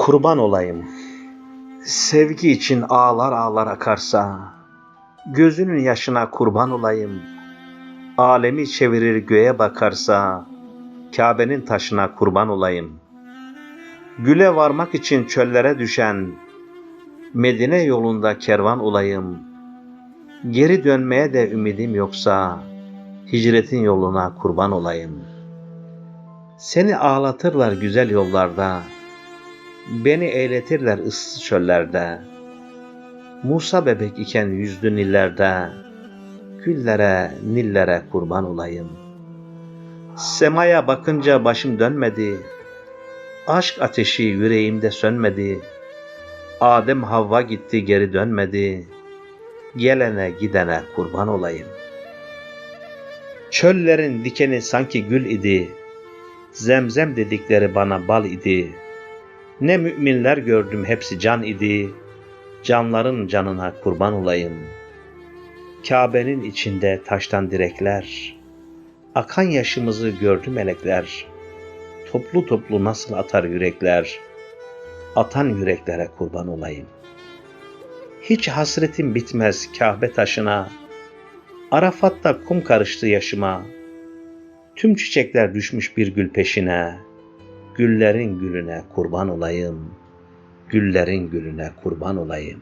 Kurban olayım. Sevgi için ağlar ağlar akarsa, gözünün yaşına kurban olayım. Alemi çevirir göğe bakarsa, Kabe'nin taşına kurban olayım. Güle varmak için çöllere düşen, Medine yolunda kervan olayım. Geri dönmeye de ümidim yoksa, hicretin yoluna kurban olayım. Seni ağlatırlar güzel yollarda, Beni eğletirler ıssız çöllerde. Musa bebek iken yüzdü nillerde. Güllere, nillere kurban olayım. Semaya bakınca başım dönmedi. Aşk ateşi yüreğimde sönmedi. Adem Havva gitti geri dönmedi. Gelene gidene kurban olayım. Çöllerin dikeni sanki gül idi. Zemzem dedikleri bana bal idi. Ne müminler gördüm hepsi can idi. Canların canına kurban olayım. Kabe'nin içinde taştan direkler. Akan yaşımızı gördü melekler. Toplu toplu nasıl atar yürekler. Atan yüreklere kurban olayım. Hiç hasretim bitmez Kabe taşına. Arafat'ta kum karıştı yaşıma. Tüm çiçekler düşmüş bir gül peşine. Güllerin gülüne kurban olayım. Güllerin gülüne kurban olayım.